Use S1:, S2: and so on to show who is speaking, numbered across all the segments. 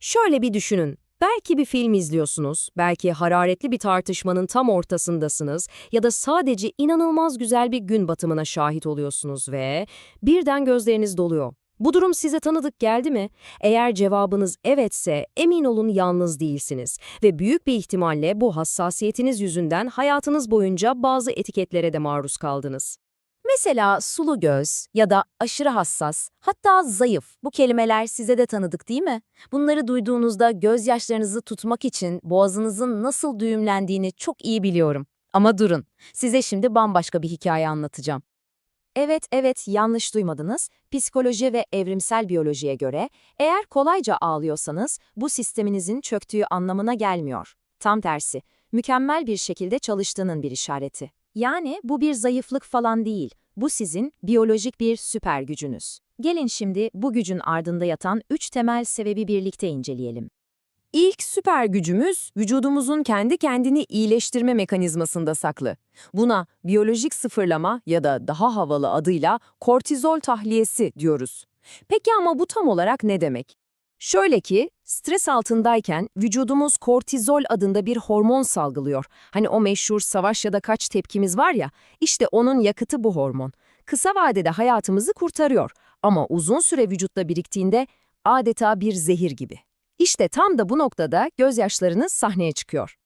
S1: Şöyle bir düşünün. Belki bir film izliyorsunuz, belki hararetli bir tartışmanın tam ortasındasınız ya da sadece inanılmaz güzel bir gün batımına şahit oluyorsunuz ve birden gözleriniz doluyor. Bu durum size tanıdık geldi mi? Eğer cevabınız evetse emin olun yalnız değilsiniz ve büyük bir ihtimalle bu hassasiyetiniz yüzünden hayatınız boyunca bazı etiketlere de maruz kaldınız.
S2: Mesela sulu göz ya da aşırı hassas, hatta zayıf bu kelimeler size de tanıdık değil mi? Bunları duyduğunuzda gözyaşlarınızı tutmak için boğazınızın nasıl düğümlendiğini çok iyi biliyorum. Ama durun, size şimdi bambaşka bir hikaye anlatacağım. Evet, evet, yanlış duymadınız. Psikoloji ve evrimsel biyolojiye göre eğer kolayca ağlıyorsanız bu sisteminizin çöktüğü anlamına gelmiyor. Tam tersi, mükemmel bir şekilde çalıştığının bir işareti. Yani bu bir zayıflık falan değil. Bu sizin biyolojik bir süper gücünüz. Gelin şimdi bu gücün ardında yatan üç temel sebebi birlikte inceleyelim.
S1: İlk süper gücümüz vücudumuzun kendi kendini iyileştirme mekanizmasında saklı. Buna biyolojik sıfırlama ya da daha havalı adıyla kortizol tahliyesi diyoruz. Peki ama bu tam olarak ne demek? Şöyle ki, stres altındayken vücudumuz kortizol adında bir hormon salgılıyor. Hani o meşhur savaş ya da kaç tepkimiz var ya, işte onun yakıtı bu hormon. Kısa vadede hayatımızı kurtarıyor ama uzun süre vücutta biriktiğinde adeta bir zehir gibi. İşte tam da bu noktada gözyaşlarınız sahneye çıkıyor.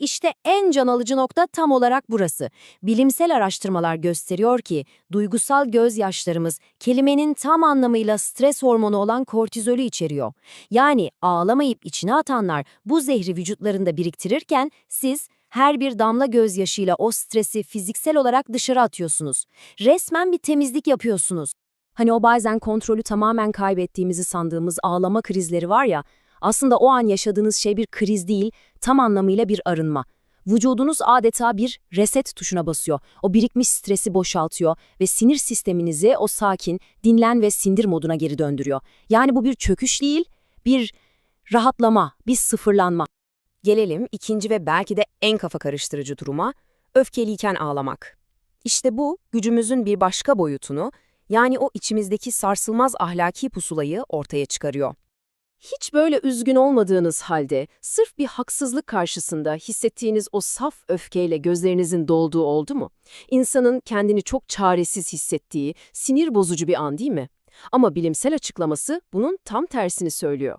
S2: İşte en can alıcı nokta tam olarak burası. Bilimsel araştırmalar gösteriyor ki duygusal gözyaşlarımız kelimenin tam anlamıyla stres hormonu olan kortizolü içeriyor. Yani ağlamayıp içine atanlar bu zehri vücutlarında biriktirirken siz her bir damla gözyaşıyla o stresi fiziksel olarak dışarı atıyorsunuz. Resmen bir temizlik yapıyorsunuz. Hani o bazen kontrolü tamamen kaybettiğimizi sandığımız ağlama krizleri var ya, aslında o an yaşadığınız şey bir kriz değil, tam anlamıyla bir arınma. Vücudunuz adeta bir reset tuşuna basıyor. O birikmiş stresi boşaltıyor ve sinir sisteminizi o sakin, dinlen ve sindir moduna geri döndürüyor. Yani bu bir çöküş değil, bir rahatlama, bir sıfırlanma.
S1: Gelelim ikinci ve belki de en kafa karıştırıcı duruma, öfkeliyken ağlamak. İşte bu, gücümüzün bir başka boyutunu, yani o içimizdeki sarsılmaz ahlaki pusulayı ortaya çıkarıyor. Hiç böyle üzgün olmadığınız halde, sırf bir haksızlık karşısında hissettiğiniz o saf öfkeyle gözlerinizin dolduğu oldu mu? İnsanın kendini çok çaresiz hissettiği, sinir bozucu bir an değil mi? Ama bilimsel açıklaması bunun tam tersini söylüyor.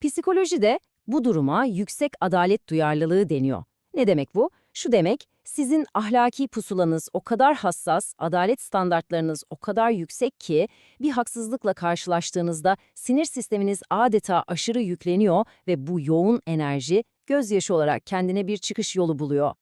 S2: Psikolojide bu duruma yüksek adalet duyarlılığı deniyor. Ne demek bu? Şu demek, sizin ahlaki pusulanız o kadar hassas, adalet standartlarınız o kadar yüksek ki bir haksızlıkla karşılaştığınızda sinir sisteminiz adeta aşırı yükleniyor ve bu yoğun enerji gözyaşı olarak kendine bir çıkış yolu buluyor.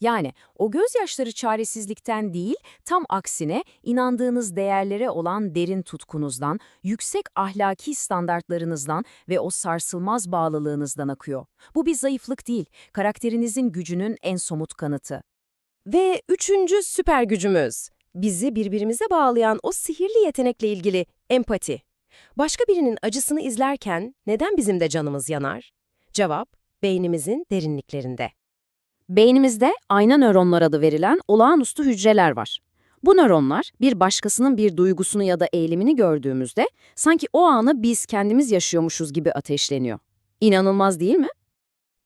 S2: Yani o gözyaşları çaresizlikten değil, tam aksine inandığınız değerlere olan derin tutkunuzdan, yüksek ahlaki standartlarınızdan ve o sarsılmaz bağlılığınızdan akıyor. Bu bir zayıflık değil, karakterinizin gücünün en somut kanıtı.
S1: Ve üçüncü süper gücümüz, bizi birbirimize bağlayan o sihirli yetenekle ilgili empati. Başka birinin acısını izlerken neden bizim de canımız yanar? Cevap, beynimizin derinliklerinde.
S2: Beynimizde ayna nöronlar adı verilen olağanüstü hücreler var. Bu nöronlar bir başkasının bir duygusunu ya da eğilimini gördüğümüzde sanki o anı biz kendimiz yaşıyormuşuz gibi ateşleniyor. İnanılmaz değil mi?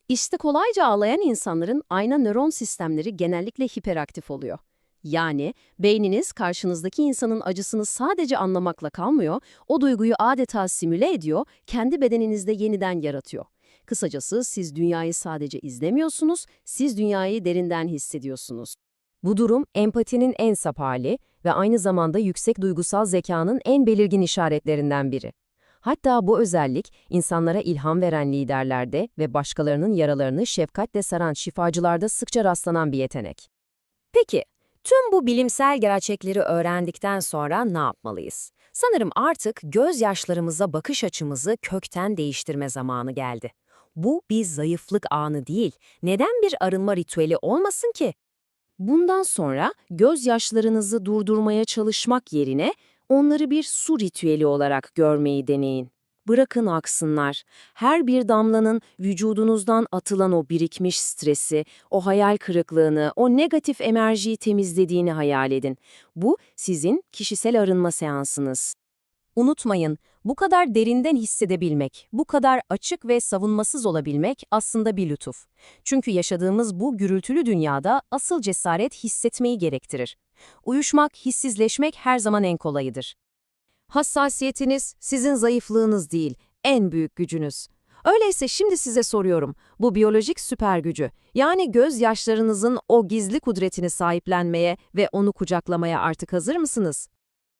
S2: İşte kolayca ağlayan insanların ayna nöron sistemleri genellikle hiperaktif oluyor. Yani beyniniz karşınızdaki insanın acısını sadece anlamakla kalmıyor, o duyguyu adeta simüle ediyor, kendi bedeninizde yeniden yaratıyor. Kısacası siz dünyayı sadece izlemiyorsunuz, siz dünyayı derinden hissediyorsunuz.
S1: Bu durum empatinin en sap hali ve aynı zamanda yüksek duygusal zekanın en belirgin işaretlerinden biri. Hatta bu özellik insanlara ilham veren liderlerde ve başkalarının yaralarını şefkatle saran şifacılarda sıkça rastlanan bir yetenek. Peki, tüm bu bilimsel gerçekleri öğrendikten sonra ne yapmalıyız? Sanırım artık gözyaşlarımıza bakış açımızı kökten değiştirme zamanı geldi. Bu bir zayıflık anı değil. Neden bir arınma ritüeli olmasın ki? Bundan sonra gözyaşlarınızı durdurmaya çalışmak yerine onları bir su ritüeli olarak görmeyi deneyin. Bırakın aksınlar. Her bir damlanın vücudunuzdan atılan o birikmiş stresi, o hayal kırıklığını, o negatif enerjiyi temizlediğini hayal edin. Bu sizin kişisel arınma seansınız. Unutmayın, bu kadar derinden hissedebilmek, bu kadar açık ve savunmasız olabilmek aslında bir lütuf. Çünkü yaşadığımız bu gürültülü dünyada asıl cesaret hissetmeyi gerektirir. Uyuşmak, hissizleşmek her zaman en kolayıdır.
S2: Hassasiyetiniz sizin zayıflığınız değil, en büyük gücünüz. Öyleyse şimdi size soruyorum, bu biyolojik süper gücü, yani gözyaşlarınızın o gizli kudretini sahiplenmeye ve onu kucaklamaya artık hazır mısınız?